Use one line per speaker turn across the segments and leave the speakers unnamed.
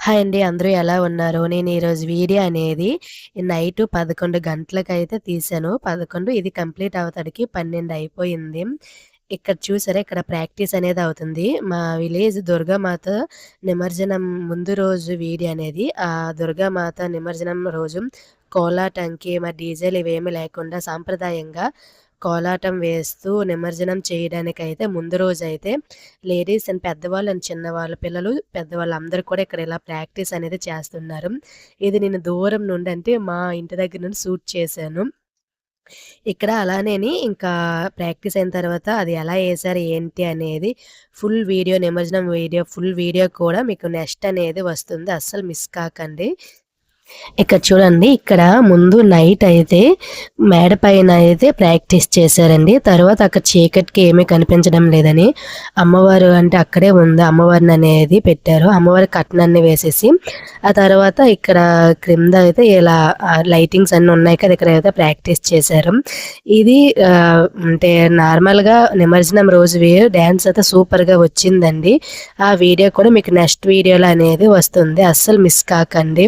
Hi అండి. అందరూ ఎలా ఉన్నారు? నేను ఈరోజు వీడియో అనేది నైటు 11 గంటలకైతే తీశాను. 11 ఇది కంప్లీట్ అవుతాడికి పన్నెండు అయిపోయింది. ఇక్కడ చూసారా ఇక్కడ ప్రాక్టీస్ అనేది అవుతుంది. మా విలేజ్ దుర్గామాత నిమజ్జనం ముందు రోజు వీడియో అనేది. ఆ దుర్గామాత నిమజ్జనం రోజు కోలాటంకి మా డీజేలు ఇవేమీ లేకుండా సాంప్రదాయంగా కోలాటం వేస్తూ నిమజ్జనం చేయడానికైతే ముందు రోజైతే లేడీస్ అండ్ పెద్దవాళ్ళు అండ్ చిన్నవాళ్ళు పిల్లలు, పెద్దవాళ్ళు అందరూ కూడా ఇక్కడ ఇలా ప్రాక్టీస్ అనేది చేస్తున్నారు. ఇది నేను దూరం నుండి అంటే మా ఇంటి దగ్గర నుండి షూట్ చేశాను. ఇక్కడ అలానే ఇంకా ప్రాక్టీస్ అయిన తర్వాత అది ఎలా వేసారు ఏంటి అనేది ఫుల్ వీడియో నిమజ్జనం వీడియో ఫుల్ వీడియో కూడా మీకు నెక్స్ట్ అనేది వస్తుంది. అస్సలు మిస్ కాకండి. ఇక్కడ చూడండి ఇక్కడ ముందు నైట్ అయితే మేడ పైన అయితే ప్రాక్టీస్ చేశారండి. తర్వాత అక్కడ చీకటికి ఏమీ కనిపించడం లేదని అమ్మవారు అంటే అక్కడే ఉంది అమ్మవారిని అనేది పెట్టారు. అమ్మవారి కట్నాన్ని వేసేసి ఆ తర్వాత ఇక్కడ క్రింద అయితే ఇలా లైటింగ్స్ అన్నీ ఉన్నాయి కదా! ఇక్కడ అయితే ప్రాక్టీస్ చేశారు. ఇది అంటే నార్మల్‌గా నిమజ్జనం రోజు డాన్స్ అయితే సూపర్‌గా వచ్చిందండి. ఆ వీడియో కూడా మీకు నెక్స్ట్ వీడియోలో అనేది వస్తుంది. అస్సలు మిస్ కాకండి.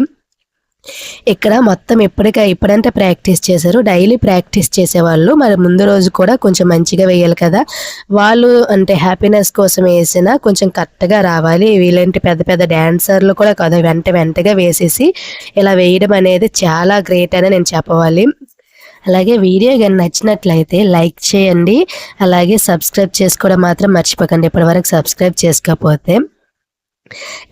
ఇక్కడ మొత్తం ఇప్పటికే ఇప్పుడంటే ప్రాక్టీస్ చేశారు. డైలీ ప్రాక్టీస్ చేసేవాళ్ళు. మరి ముందు రోజు కూడా కొంచెం మంచిగా వేయాలి కదా! వాళ్ళు అంటే హ్యాపీనెస్ కోసం వేసినా కొంచెం కరెక్ట్‌గా రావాలి. వీళ్ళంటే పెద్ద పెద్ద డ్యాన్సర్లు కూడా కాదు. వెంట వెంటగా వేసేసి ఇలా వేయడం అనేది చాలా గ్రేట్ అని నేను చెప్పవాలి. అలాగే వీడియో కానీ నచ్చినట్లయితే లైక్ చేయండి. అలాగే సబ్స్క్రైబ్ చేసుకోవడం మాత్రం మర్చిపోకండి. ఇప్పటివరకు సబ్స్క్రైబ్ చేసుకోకపోతే.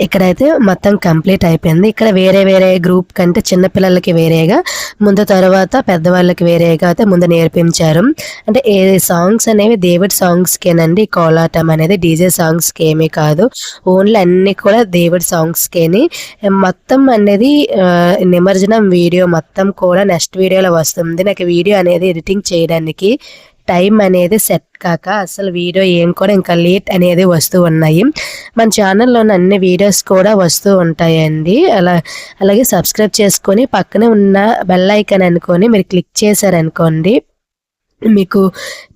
ఇక్కడైతే మొత్తం కంప్లీట్ అయిపోయింది. ఇక్కడ వేరే వేరే గ్రూప్ కంటే చిన్నపిల్లలకి వేరేగా ముందు తర్వాత పెద్దవాళ్ళకి వేరేగా అయితే ముందు నేర్పించారు. అంటే ఏ సాంగ్స్ అనేవి దేవుడి సాంగ్స్‌కేనండి కోలాటం అనేది డీజే సాంగ్స్‌కి ఏమీ కాదు. ఓన్లీ అన్నీ కూడా దేవుడి సాంగ్స్‌కేని మొత్తం అనేది నిమజ్జనం వీడియో మొత్తం కూడా నెక్స్ట్ వీడియోలో వస్తుంది. నాకు వీడియో అనేది ఎడిటింగ్ చేయడానికి టైం అనేది సెట్ కాక అసలు వీడియో ఏం కూడా ఇంకా లేట్ అనేది వస్తూ ఉన్నాయి. మన ఛానల్‌లోని అన్ని వీడియోస్ కూడా వస్తూ ఉంటాయండి. అలా అలాగే సబ్స్క్రైబ్ చేసుకొని పక్కనే ఉన్న బెల్ ఐకాన్ అనుకొని మీరు క్లిక్ చేశారనుకోండి మీకు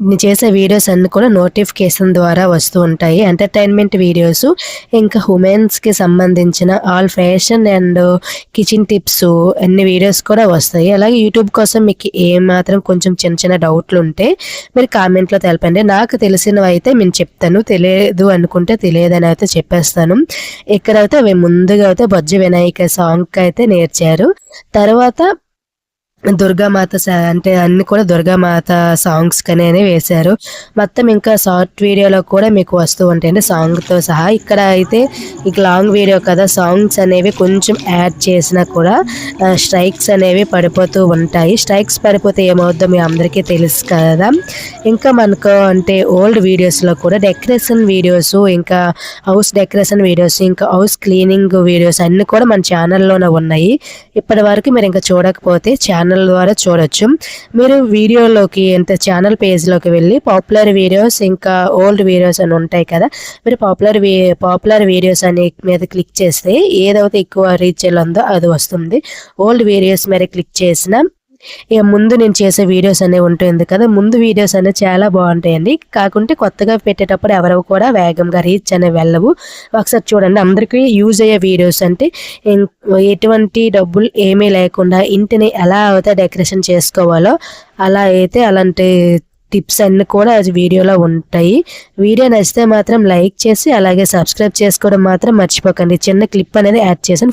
నేను చేసే వీడియోస్ అన్నీ కూడా నోటిఫికేషన్ ద్వారా వస్తూ ఉంటాయి. ఎంటర్‌టైన్‌మెంట్ వీడియోస్ ఇంకా ఉమెన్స్‌కి సంబంధించిన all fashion and kitchen tips అన్ని వీడియోస్ కూడా వస్తాయి. అలాగే యూట్యూబ్ కోసం మీకు ఏమాత్రం కొంచెం చిన్న చిన్న డౌట్లు ఉంటే మీరు కామెంట్‌లో తెలపండి. నాకు తెలిసినవి అయితే నేను చెప్తాను. తెలియదు అనుకుంటే తెలియదని అయితే చెప్పేస్తాను. ఇక్కడైతే అవి ముందుగా అయితే బొజ్జ వినాయక సాంగ్కి అయితే నేర్చారు. తర్వాత దుర్గామాత సా అంటే అన్నీ కూడా దుర్గామాత సాంగ్స్ కనే వేశారు. మొత్తం ఇంకా షార్ట్ వీడియోలో కూడా మీకు వస్తూ ఉంటాయండి సాంగ్‌తో సహా. ఇక్కడ అయితే ఇక లాంగ్ వీడియో కదా! సాంగ్స్ అనేవి కొంచెం యాడ్ చేసినా కూడా స్ట్రైక్స్ అనేవి పడిపోతూ ఉంటాయి. స్ట్రైక్స్ పడిపోతే ఏమవుద్దో మీ అందరికీ తెలుసు కదా! ఇంకా మనకు అంటే ఓల్డ్ వీడియోస్‌లో కూడా డెకరేషన్ వీడియోసు ఇంకా హౌస్ డెకరేషన్ వీడియోస్ ఇంకా హౌస్ క్లీనింగ్ వీడియోస్ అన్నీ కూడా మన ఛానల్‌లోనే ఉన్నాయి. ఇప్పటి వరకు మీరు ఇంకా చూడకపోతే ఛానల్ ద్వారా చూడొచ్చు. మీరు వీడియోలోకి అంటే ఛానల్ పేజ్‌లోకి వెళ్ళి పాపులర్ వీడియోస్ ఇంకా ఓల్డ్ వీడియోస్ అని ఉంటాయి కదా! మీరు పాపులర్ పాపులర్ వీడియోస్ అనే మీద క్లిక్ చేస్తే ఏదైతే ఎక్కువ రీచ్ ఉందో అది వస్తుంది. ఓల్డ్ వీడియోస్ మీద క్లిక్ చేసిన ఇక ముందు నేను చేసే వీడియోస్ అనేవి ఉంటుంది కదా! ముందు వీడియోస్ అనేవి చాలా బాగుంటాయండి కాకుంటే కొత్తగా పెట్టేటప్పుడు ఎవరు కూడా వేగంగా రీచ్ అనేవి వెళ్ళవు. ఒకసారి చూడండి అందరికీ యూజ్ అయ్యే వీడియోస్ అంటే ఎటువంటి డబ్బులు ఏమీ లేకుండా ఇంటిని ఎలా అయితే డెకరేషన్ చేసుకోవాలో అలా అయితే అలాంటి టిప్స్ అన్నీ కూడా అది వీడియోలో ఉంటాయి. వీడియో నచ్చితే మాత్రం లైక్ చేసి అలాగే సబ్స్క్రైబ్ చేసుకోవడం మాత్రం మర్చిపోకండి. చిన్న క్లిప్ అనేది యాడ్ చేశాను.